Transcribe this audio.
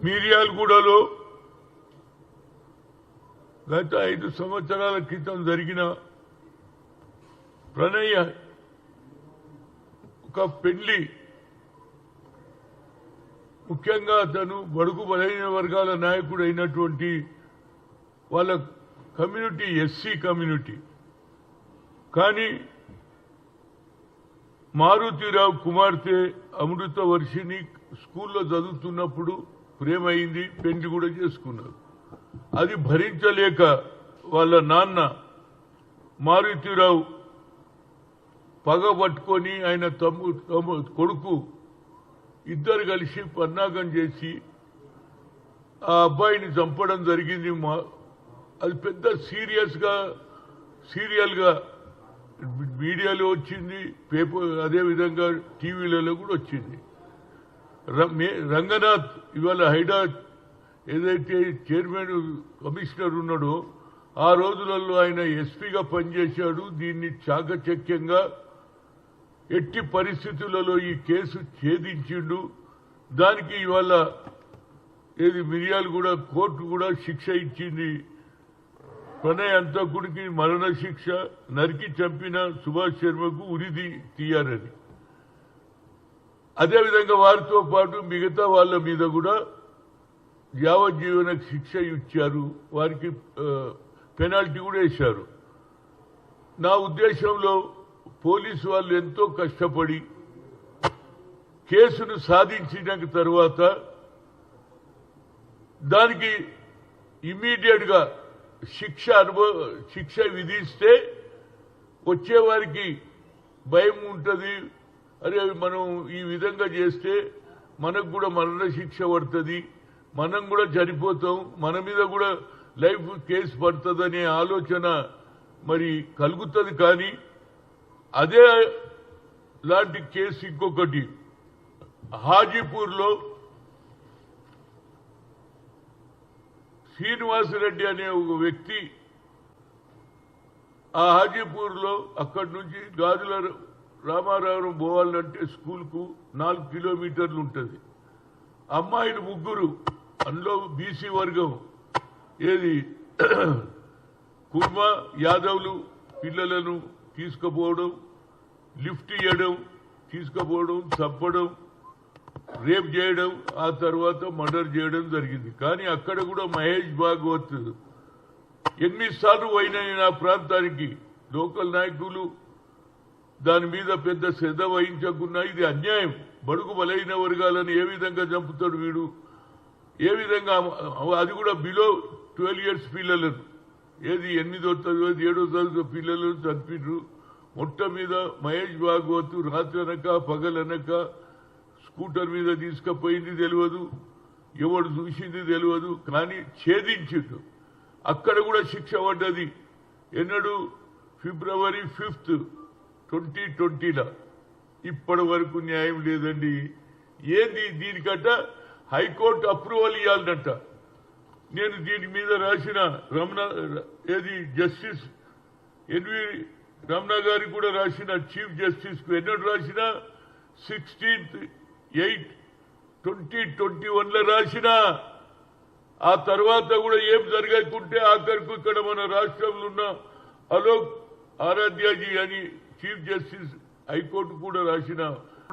మిర్యాలగూడలో గత ఐదు సంవత్సరాల క్రితం జరిగిన ప్రణయ ఒక పెళ్ళి ముఖ్యంగా అతను బడుగు బలహీన వర్గాల నాయకుడు అయినటువంటి వాళ్ళ కమ్యూనిటీ ఎస్సీ కమ్యూనిటీ. కానీ మారుతిరావు కుమార్తె అమృత వర్షిని స్కూల్లో చదువుతున్నప్పుడు ప్రేమైంది పెళ్ళి కూడా చేసుకున్నారు. అది భరించలేక వాళ్ళ నాన్న మారుతిరావు పగ పట్టుకొని ఆయన తమ్ము కొడుకు ఇద్దరు కలిసి పన్నాగం చేసి ఆ అబ్బాయిని చంపడం జరిగింది. మా అది పెద్ద సీరియస్గా సీరియల్గా మీడియాలో వచ్చింది పేపర్ అదే విధంగా టీవీలలో కూడా వచ్చింది. రంగనాథ్ ఇవాళ హైడా ఏదైతే చైర్మన్ కమిషనర్ ఉన్నాడో ఆ రోజులలో ఆయన ఎస్పీగా పనిచేశాడు. దీన్ని చాకచక్యంగా ఎట్టి పరిస్థితులలో ఈ కేసు ఛేదించిండు. దానికి ఇవాళ ఏది మిరియాలు కూడా కోర్టు కూడా శిక్ష ఇచ్చింది. ప్రణయ్ అంతకుడికి మరణశిక్ష నరికి చంపిన సుభాష్ శర్మకు ఉరిది తీయారని అదేవిధంగా వారితో పాటు మిగతా వాళ్ళ మీద కూడా యావజ్జీవన శిక్ష ఇచ్చారు. వారికి పెనాల్టీ కూడా వేశారు. నా ఉద్దేశంలో పోలీసు వాళ్ళు ఎంతో కష్టపడి కేసును సాధించిన తర్వాత దానికి ఇమ్మీడియట్గా శిక్ష అనుభవ శిక్ష విధిస్తే వచ్చేవారికి భయం ఉంటుంది అరే మనం ఈ విధంగా చేస్తే మనకు కూడా మరణ శిక్ష పడుతుంది మనం కూడా చనిపోతాం మన మీద కూడా లైఫ్ కేసు పడుతుందనే ఆలోచన మరి కలుగుతుంది. కానీ అదే లాంటి కేసు ఇంకొకటి హాజీపూర్లో శ్రీనివాసరెడ్డి అనే ఒక వ్యక్తి ఆ హాజీపూర్లో అక్కడి నుంచి గాజుల రామారావు పోవాలంటే స్కూల్కు నాలుగు కిలోమీటర్లు ఉంటుంది. అమ్మాయిలు ముగ్గురు అందులో బీసీ వర్గం. ఏది? కుర్మ యాదవ్లు పిల్లలను తీసుకుపోవడం లిఫ్ట్ ఇవ్వడం తీసుకుపోవడం చంపడం రేప్ చేయడం ఆ తర్వాత మర్డర్ చేయడం జరిగింది. కానీ అక్కడ కూడా మహేష్ భాగవత్. ఎన్నిసార్లు పోయినా నేను ఆ ప్రాంతానికి? లోకల్ నాయకులు దాని మీద పెద్ద శ్రద్ధ వహించకున్నా ఇది అన్యాయం. బడుగు బలైన వర్గాలను ఏ విధంగా చంపుతాడు వీడు? ఏ విధంగా అది కూడా బిలో ట్వెల్వ్ ఇయర్స్ పిల్లలను. ఏది ఎనిమిదో తరగతి ఏడో తరగతి పిల్లలను చంపిండ్రు మొట్ట మీద మహేష్ భాగవత్ అనక పగలనక స్కూటర్ మీద తీసుకుపోయింది తెలియదు ఎవడు చూసింది తెలియదు కానీ ఛేదించిండు. అక్కడ కూడా శిక్ష పడ్డది. ఎన్నడు? ఫిబ్రవరి ఫిఫ్త్. ట్వంటీ ట్వంటీలో. ఇప్పటి వరకు న్యాయం లేదండి. ఏంది దీనికట? హైకోర్టు అప్రూవల్ ఇవ్వాలన్నట్ట నేను దీని మీద రాసిన రమణ ఏది జస్టిస్ ఎన్వి రమణ గారికి కూడా రాసిన చీఫ్ జస్టిస్కు ఎన్నడు రాసిన? సిక్స్టీన్త్ ఎయిట్ ట్వంటీ ట్వంటీ వన్లో రాసిన. ఆ తర్వాత కూడా ఏం జరగకుంటే ఆఖరికి ఇక్కడ మన రాష్ట్రంలో ఉన్న అలోక్ ఆరాధ్యాజీ అని చీఫ్ జస్టిస్ హైకోర్టు కూడా రాసిన